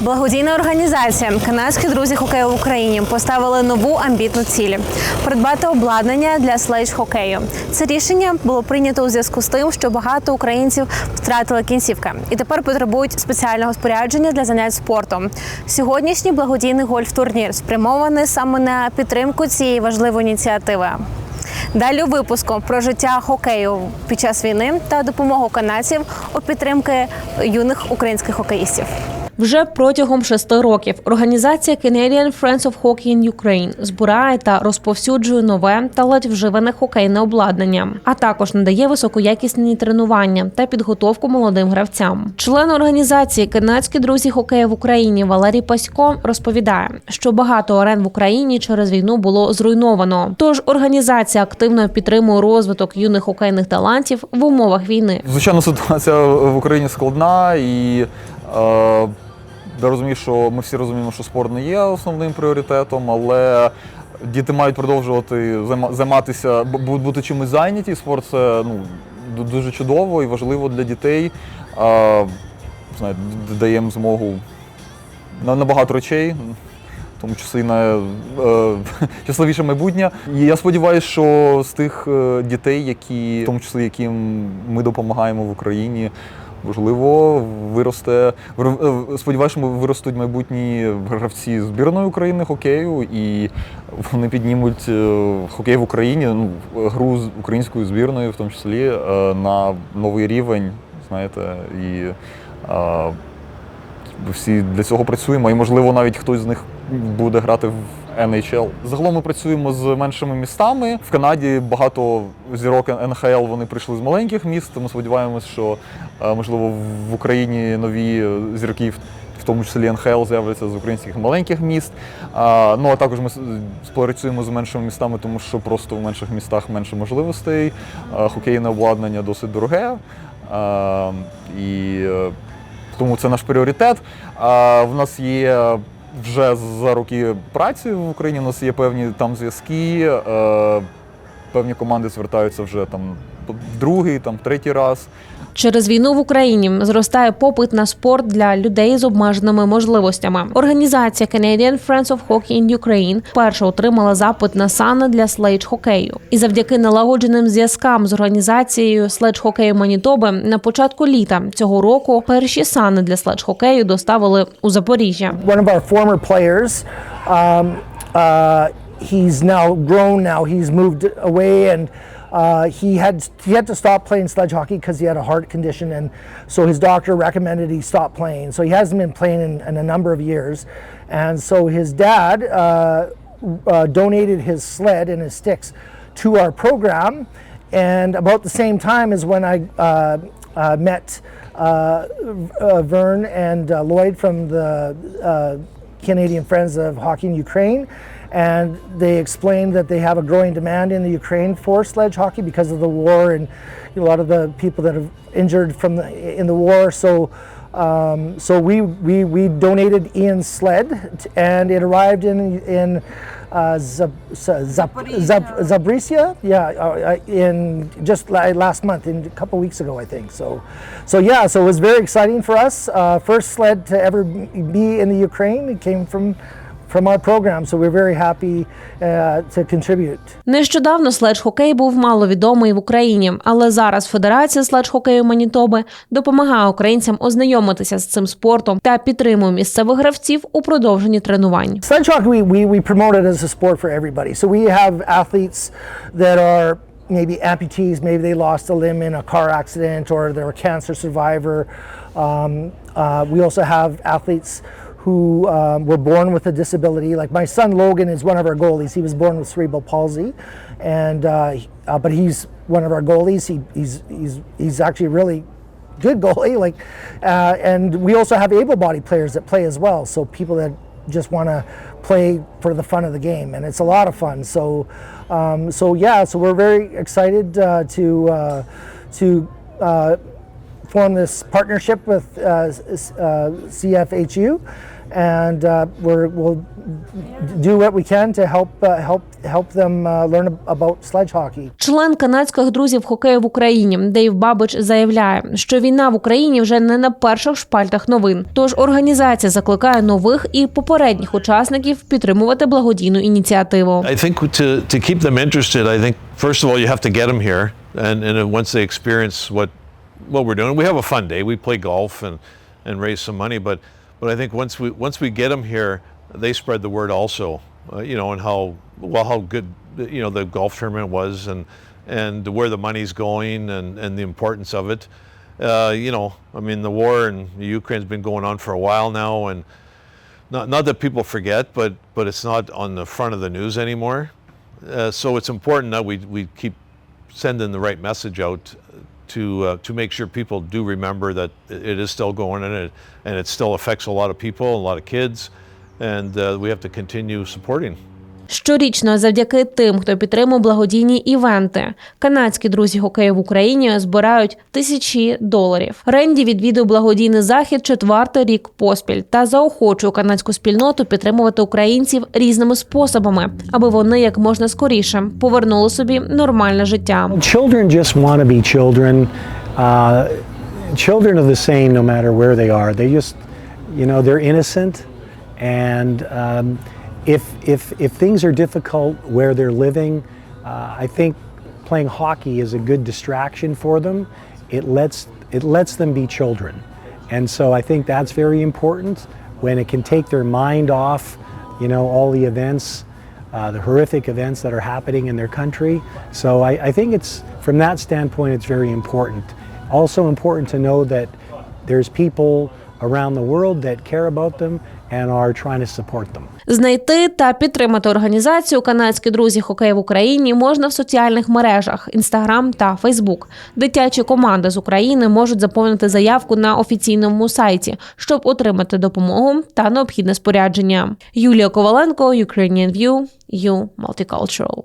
Благодійна організація Канадські друзі хокею в Україні поставили нову амбітну ціль придбати обладнання для слейдж хокею. Це рішення було прийнято у зв'язку з тим, що багато українців втратили кінцівки і тепер потребують спеціального спорядження для занять спортом. Сьогоднішній благодійний гольф-турнір спрямований саме на підтримку цієї важливої ініціативи. Далі у випуску про життя хокею під час війни та допомогу канадців у підтримки юних українських хокеїстів. Вже протягом шести років організація Canadian Friends of Hockey in Ukraine збирає та розповсюджує нове та ледь вживане хокейне обладнання, а також надає високоякісні тренування та підготовку молодим гравцям. Член організації Канадські друзі хокею в Україні Валерій Пасько розповідає, що багато арен в Україні через війну було зруйновано. Тож організація активно підтримує розвиток юних хокейних талантів в умовах війни. Звичайно, ситуація в Україні складна і е, я розумію, що ми всі розуміємо, що спорт не є основним пріоритетом, але діти мають продовжувати займа- займатися, бу- бу- бути чимось зайняті. Спорт це ну, дуже чудово і важливо для дітей. Е, знаю, д- дає їм змогу на, на багато речей. В тому числі на е, щасливіше майбутнє. І я сподіваюся, що з тих е, дітей, які, в тому числі яким ми допомагаємо в Україні, можливо, виросте. вир- е, Сподіваюся, що виростуть майбутні гравці збірної України хокею, і вони піднімуть е, хокей в Україні, ну, гру з українською збірною, в тому числі, е, на новий рівень. Знаєте, і всі для цього працюємо, і можливо навіть хтось з них буде грати в NHL. Загалом ми працюємо з меншими містами. В Канаді багато зірок НХЛ вони прийшли з маленьких міст. Ми сподіваємось, що е, можливо в Україні нові зірки. В тому числі НХЛ з'являться з українських маленьких міст. Ну а також ми співпрацюємо з меншими містами, тому що просто в менших містах менше можливостей. А, хокейне обладнання досить дороге. А, і е, тому це наш пріоритет. А в нас є вже за роки праці в Україні. У нас є певні там зв'язки. е, Певні команди звертаються вже там другий, там третій раз. Через війну в Україні зростає попит на спорт для людей з обмеженими можливостями. Організація Canadian Friends of Hockey in Ukraine вперше отримала запит на сани для слейдж хокею. І завдяки налагодженим зв'язкам з організацією следж хокею Манітоби на початку літа цього року перші сани для следж хокею доставили у Запоріжжя. one of our former players. Um, uh, he's now grown. Now he's moved away, and uh, he had he had to stop playing sledge hockey because he had a heart condition, and so his doctor recommended he stop playing. So he hasn't been playing in, in a number of years, and so his dad uh, uh, donated his sled and his sticks to our program, and about the same time as when I uh, uh, met uh, Vern and Lloyd from the Canadian Friends of Hockey in Ukraine. And they explained that they have a growing demand in the Ukraine for sledge hockey because of the war and a lot of the people that have injured from the, in the war. So, um, so we, we, we donated Ian's sled and it arrived in, in uh, Zap, Zap, Zabricia, yeah, uh, uh, in just last month, in a couple weeks ago, I think. So, so yeah, so it was very exciting for us. Uh, first sled to ever be in the Ukraine. It came from from our program, so we're very happy uh, to contribute. Нещодавно следж-хокей був маловідомий в Україні, але зараз Федерація следж-хокею Манітоби допомагає українцям ознайомитися з цим спортом та підтримує місцевих гравців у продовженні тренувань. Sledge hockey, we, we promote it as a sport for everybody. So we have athletes that are maybe amputees, maybe they lost a limb in a car accident or they're a cancer survivor. Um, uh, we also have athletes who um, were born with a disability. Like my son Logan is one of our goalies. He was born with cerebral palsy, and uh, uh, but he's one of our goalies. He, he's he's he's actually really good goalie. Like, uh, and we also have able-bodied players that play as well. So people that just want to play for the fun of the game, and it's a lot of fun. So, um, so yeah, so we're very excited uh, to uh, to. Uh, form this partnership with uh, uh, CFHU and uh, we're, we'll do what we can to help uh, help help them uh, learn about sledge hockey. Член канадських друзів хокею в Україні Дейв Бабич заявляє, що війна в Україні вже не на перших шпальтах новин. Тож організація закликає нових і попередніх учасників підтримувати благодійну ініціативу. I think to, to keep them interested, I think first of all you have to get them here, and and once they experience what what we're doing, we have a fun day. We play golf and and raise some money, but but I think once we once we get them here, they spread the word also, uh, you know, and how well how good you know the golf tournament was, and and where the money's going, and and the importance of it. Uh, you know, I mean, the war in Ukraine's been going on for a while now, and not, not that people forget, but but it's not on the front of the news anymore. Uh, so it's important that we we keep sending the right message out to uh, to make sure people do remember that it is still going and it, and it still affects a lot of people, a lot of kids, and uh, we have to continue supporting. Щорічно, завдяки тим, хто підтримує благодійні івенти, канадські друзі хокею в Україні збирають тисячі доларів. Ренді відвідує благодійний захід четвертий рік поспіль та заохочує канадську спільноту підтримувати українців різними способами, аби вони як можна скоріше повернули собі нормальне життя. Children just want to be children. Uh, children are the same no matter where they are. They just, you know, they're innocent. And um, if, if, if things are difficult where they're living, uh, I think playing hockey is a good distraction for them. It lets, it lets them be children. And so I think that's very important when it can take their mind off, you know, all the events uh, the horrific events that are happening in their country. So I, I think it's, from that standpoint, it's very important. Also important to know that there's people around the world that care about them and are trying to support them. Знайти та підтримати організацію канадські друзі хокею в Україні можна в соціальних мережах Instagram та Facebook. Дитячі команди з України можуть заповнити заявку на офіційному сайті, щоб отримати допомогу та необхідне спорядження. Юлія Коваленко, Ukrainian View, You Multicultural.